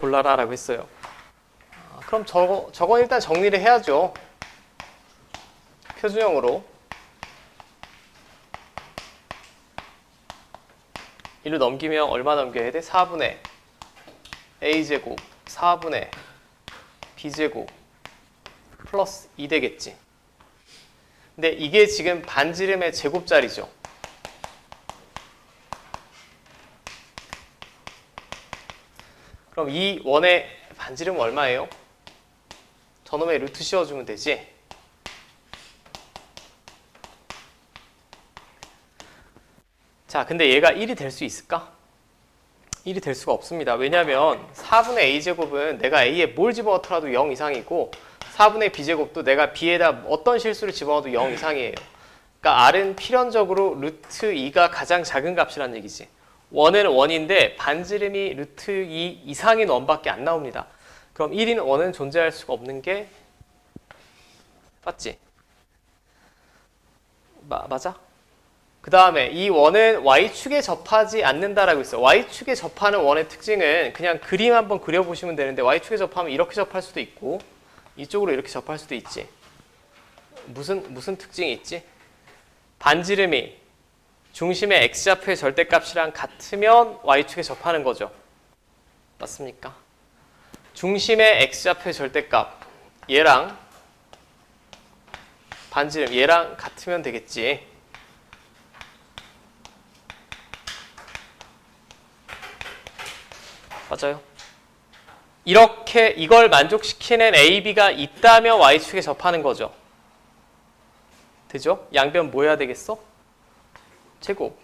골라라라고 했어요. 아, 그럼 저거 저건 일단 정리를 해야죠. 표준형으로 1로 넘기면 얼마 넘겨야 돼? 4분의 a제곱 4분의 b제곱 플러스 2 되겠지. 근데 이게 지금 반지름의 제곱자리죠. 그럼 이 원의 반지름은 얼마예요? 저놈의 루트 씌워주면 되지. 자, 근데 얘가 1이 될 수 있을까? 1이 될 수가 없습니다. 왜냐하면 4분의 a제곱은 내가 a에 뭘 집어넣더라도 0 이상이고 4분의 b제곱도 내가 b에다 어떤 실수를 집어넣어도 0 이상이에요. 그러니까 r은 필연적으로 루트 2가 가장 작은 값이라는 얘기지. 원은 원인데 반지름이 루트 2 이상인 원밖에 안 나옵니다. 그럼 1인 원은 존재할 수가 없는 게 맞지? 마, 맞아? 그 다음에 이 원은 y축에 접하지 않는다라고 있어. y축에 접하는 원의 특징은 그냥 그림 한번 그려보시면 되는데 y축에 접하면 이렇게 접할 수도 있고 이쪽으로 이렇게 접할 수도 있지. 무슨 무슨 특징이 있지? 반지름이 중심의 x좌표의 절대값이랑 같으면 y축에 접하는 거죠. 맞습니까? 중심의 x좌표의 절대값 얘랑 반지름 얘랑 같으면 되겠지. 맞아요. 이렇게 이걸 만족시키는 A, B가 있다면 Y축에 접하는 거죠. 되죠? 양변 뭐 해야 되겠어? 제곱.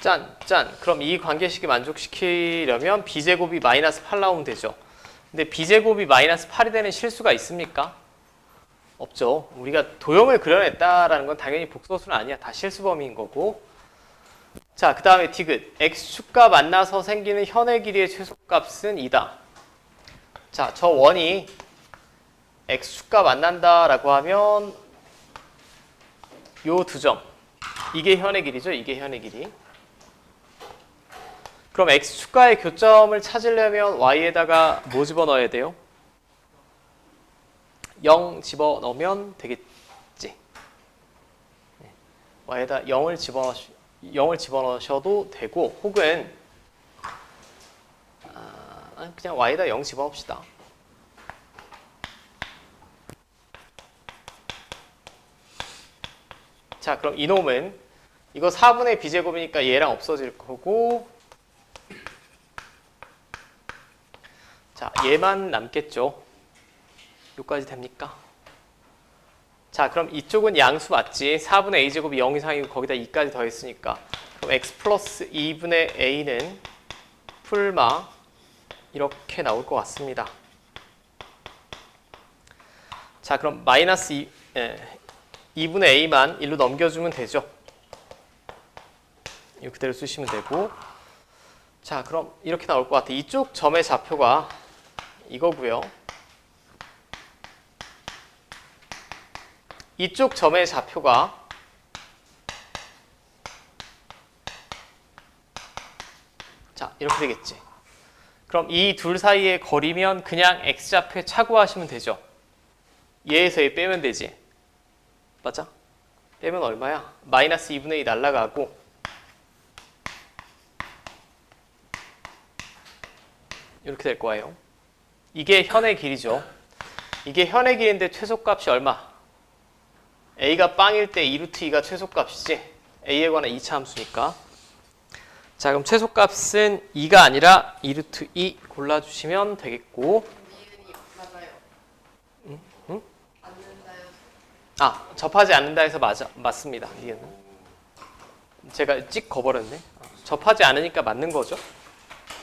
짠, 짠. 그럼 이 관계식이 만족시키려면 B제곱이 마이너스 8 나오면 되죠. 근데 B제곱이 마이너스 8이 되는 실수가 있습니까? 없죠. 우리가 도형을 그려냈다라는 건 당연히 복소수는 아니야. 다 실수 범위인 거고. 자, 그 다음에 디귿. x축과 만나서 생기는 현의 길이의 최소값은 2다. 자, 저 원이 x축과 만난다라고 하면 요 두 점. 이게 현의 길이죠. 이게 현의 길이. 그럼 x축과의 교점을 찾으려면 y에다가 뭐 집어넣어야 돼요? 0 집어넣으면 되겠지. 네. y에다 0을 집어넣 0을 집어넣으셔도 되고 혹은 아, 그냥 y에다 0 집어넣읍시다. 자, 그럼 이놈은 이거 4분의 b제곱이니까 얘랑 없어질 거고 자, 얘만 남겠죠. 여기까지 됩니까? 자, 그럼 이쪽은 양수 맞지? 4분의 a제곱이 0 이상이고 거기다 2까지 더했으니까 그럼 x 플러스 2분의 a는 풀마 이렇게 나올 것 같습니다. 자, 그럼 마이너스 2, 예, 2분의 a만 1로 넘겨주면 되죠. 이거 그대로 쓰시면 되고 자, 그럼 이렇게 나올 것 같아. 이쪽 점의 좌표가 이거고요. 이쪽 점의 좌표가 자 이렇게 되겠지. 그럼 이 둘 사이의 거리면 그냥 x좌표에 차고하시면 되죠. 얘에서 얘 빼면 되지. 맞아? 빼면 얼마야? 마이너스 2분의 2 날라가고 이렇게 될 거예요. 이게 현의 길이죠. 이게 현의 길인데 최소값이 얼마? a가 빵일 때 2루트 2가 최소값이지 a에 관한 2차 함수니까 자 그럼 최소값은 2가 아니라 2루트 2 골라주시면 되겠고 니은이 맞아요. 응? 응? 않는다요. 아 접하지 않는다 해서 맞아 맞습니다. 이게는. 제가 찍 거버렸네. 어, 접하지 않으니까 맞는 거죠